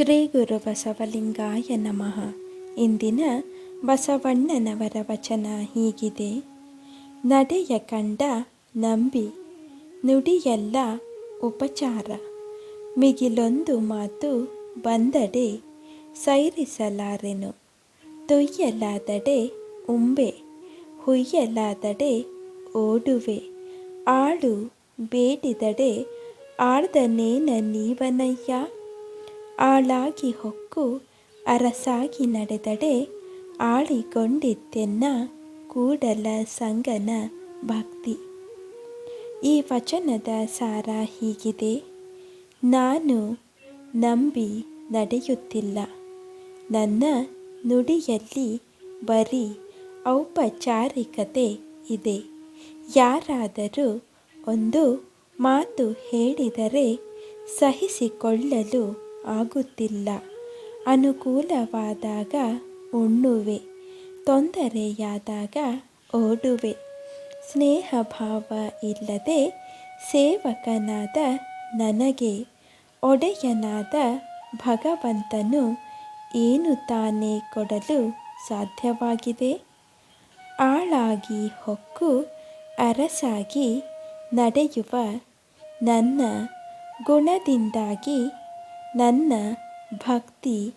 ಶ್ರೀ ಗುರು ಬಸವಲಿಂಗಾಯ ನಮಃ. ಇಂದಿನ ಬಸವಣ್ಣನವರ ವಚನ ಹೀಗಿದೆ. ನಡೆಯ ಕಂಡ ನಂಬಿ, ನುಡಿಯೆಲ್ಲ ಉಪಚಾರ. ಮಿಗಿಲೊಂದು ಮಾತು ಬಂದಡೆ ಸೈರಿಸಲಾರೆನು. ತುಯ್ಯಲಾದಡೆ ಉಂಬೆ, ಹುಯ್ಯಲಾದಡೆ ಓಡುವೆ. ಆಳು ಬೇಡಿದಡೆ ಆಳ್ದನೇನ ನೀವನಯ್ಯ? ಆಳಾಗಿ ಹೊಕ್ಕು, ಅರಸಾಗಿ ನಡೆದಡೆ ಆಳಿಗೊಂಡಿತ್ತೆನ್ನ ಕೂಡಲ ಸಂಗನ ಭಕ್ತಿ. ಈ ವಚನದ ಸಾರ ಹೀಗಿದೆ. ನಾನು ನಂಬಿ ನಡೆಯುತ್ತಿಲ್ಲ. ನನ್ನ ನುಡಿಯಲ್ಲಿ ಬರೀ ಔಪಚಾರಿಕತೆ ಇದೆ. ಯಾರಾದರೂ ಒಂದು ಮಾತು ಹೇಳಿದರೆ ಸಹಿಸಿಕೊಳ್ಳಲು ಆಗುತ್ತಿಲ್ಲ. ಅನುಕೂಲವಾದಾಗ ಉಣ್ಣುವೆ, ತೊಂದರೆಯಾದಾಗ ಓಡುವೆ. ಸ್ನೇಹಭಾವ ಇಲ್ಲದೆ ಸೇವಕನಾದ ನನಗೆ ಒಡೆಯನಾದ ಭಗವಂತನು ಏನು ತಾನೇ ಕೊಡಲು ಸಾಧ್ಯವಾಗಿದೆ? ಆಳಾಗಿ ಹೊಕ್ಕು ಅರಸಾಗಿ ನಡೆಯುವ ನನ್ನ ಗುಣದಿಂದಾಗಿ ನನ್ನ ಭಕ್ತಿ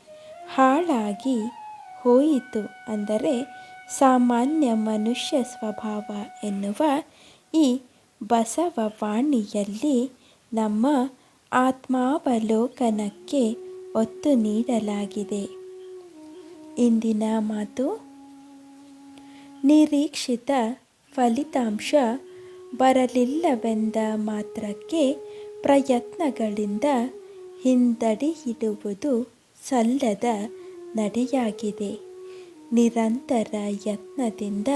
ಹಾಳಾಗಿ ಹೋಯಿತು ಅಂದರೆ ಸಾಮಾನ್ಯ ಮನುಷ್ಯ ಸ್ವಭಾವ ಎನ್ನುವ ಈ ಬಸವವಾಣಿಯಲ್ಲಿ ನಮ್ಮ ಆತ್ಮಾವಲೋಕನಕ್ಕೆ ಒತ್ತು ನೀಡಲಾಗಿದೆ. ಇಂದಿನ ಮಾತು ನಿರೀಕ್ಷಿತ ಫಲಿತಾಂಶ ಬರಲಿಲ್ಲವೆಂದ ಮಾತ್ರಕ್ಕೆ ಪ್ರಯತ್ನಗಳಿಂದ ಹಿಂದಡಿಯಿಡುವುದು ಸಲ್ಲದ ನಡೆಯಾಗಿದೆ. ನಿರಂತರ ಯತ್ನದಿಂದ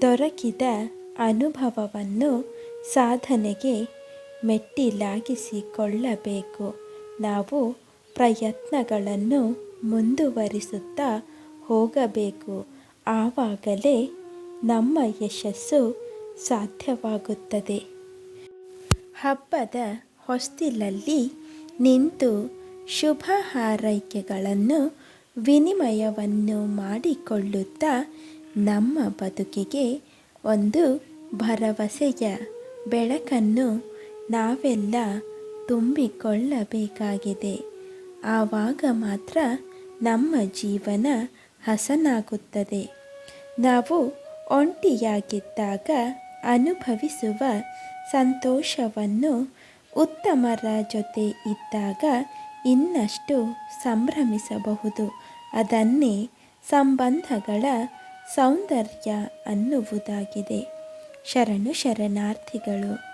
ದೊರಕಿದ ಅನುಭವವನ್ನು ಸಾಧನೆಗೆ ಮೆಟ್ಟಿಲಾಗಿಸಿಕೊಳ್ಳಬೇಕು. ನಾವು ಪ್ರಯತ್ನಗಳನ್ನು ಮುಂದುವರಿಸುತ್ತಾ ಹೋಗಬೇಕು. ಆವಾಗಲೇ ನಮ್ಮ ಯಶಸ್ಸು ಸಾಧ್ಯವಾಗುತ್ತದೆ. ಹಬ್ಬದ ಹೊಸ್ತಿಲಲ್ಲಿ ನಿಂತು ಶುಭ ಹಾರೈಕೆಗಳನ್ನು ವಿನಿಮಯವನ್ನು ಮಾಡಿಕೊಳ್ಳುತ್ತಾ ನಮ್ಮ ಬದುಕಿಗೆ ಒಂದು ಭರವಸೆಯ ಬೆಳಕನ್ನು ನಾವೆಲ್ಲ ತುಂಬಿಕೊಳ್ಳಬೇಕಾಗಿದೆ. ಆವಾಗ ಮಾತ್ರ ನಮ್ಮ ಜೀವನ ಹಸನಾಗುತ್ತದೆ. ನಾವು ಒಂಟಿಯಾಗಿದ್ದಾಗ ಅನುಭವಿಸುವ ಸಂತೋಷವನ್ನು ಉತ್ತಮರ ಜೊತೆ ಇದ್ದಾಗ ಇನ್ನಷ್ಟು ಸಂಭ್ರಮಿಸಬಹುದು. ಅದನ್ನೇ ಸಂಬಂಧಗಳ ಸೌಂದರ್ಯ ಅನ್ನುವುದಾಗಿದೆ. ಶರಣು ಶರಣಾರ್ಥಿಗಳು